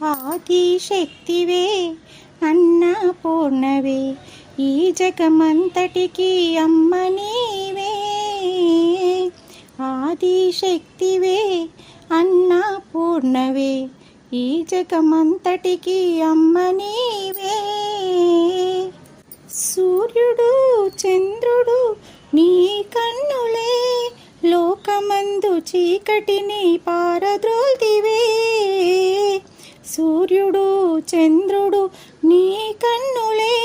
ఆది శక్తివే అన్నపూర్ణవే ఈ జగమంతటికి అమ్మ నీవే. ఆది శక్తివే అన్నపూర్ణవే ఈ జగమంతటికి అమ్మ నీవే. సూర్యుడు చంద్రుడు నీ కన్నులే లోకమందు చీకటిని పారద్రు చంద్రుడు నీ కన్నులే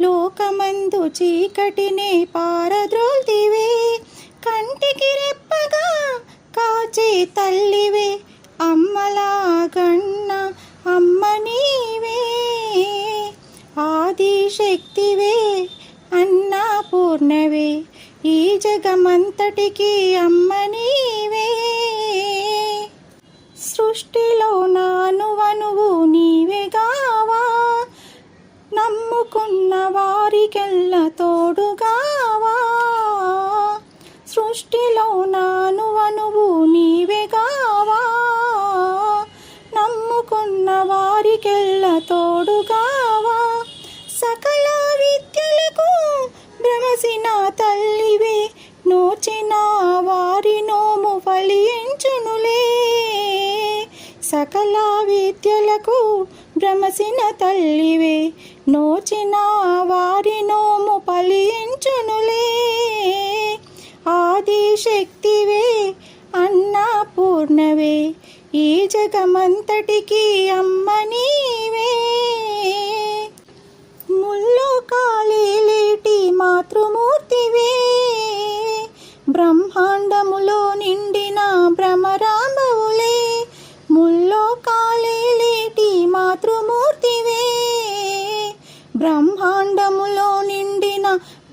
లోకమందు చీకటినే పారద్రోల్తివే. కంటికి రెప్పగా కాచే తల్లివే అమ్మలా గన్న అమ్మ నీవే. ఆది శక్తివే అన్నపూర్ణవే ఈ జగమంతటికి అమ్మ నమ్ముకున్న వారికెల్ల తోడుగావా? సృష్టిలో నానువనువు నీవేగావా నమ్ముకున్న వారికెల్ల తోడుగావా? సకల విద్యలకు భ్రమసిన తల్లివే నోచిన వారి నోము ఫలించునులే. సకల విద్యలకు భ్రమసిన తల్లివే నోచిన వారి నోము పలించునులే ఆది శక్తివే అన్నపూర్ణవే ఈ జగమంతటికి అమ్మ నీవే.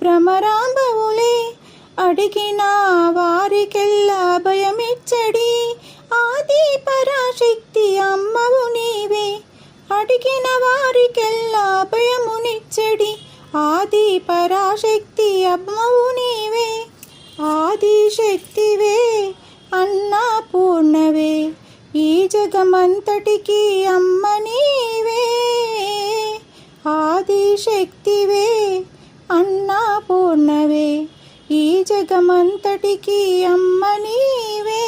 భ్రమరాంబవులే అడిగిన వారికెల్లా భయమిచ్చడి. ఆది పరాశక్తి అమ్మవు నీవే అడిగిన వారికెల్లా భయమునిచ్చడి. ఆది పరాశక్తి అమ్మవు నీవే ఆది శక్తివే అన్నపూర్ణవే ఈ జగమంతటికి అమ్మ నీవే ఆది శక్తివే అన్నపూర్ణవే ఈ జగమంతటికి అమ్మ నీవే.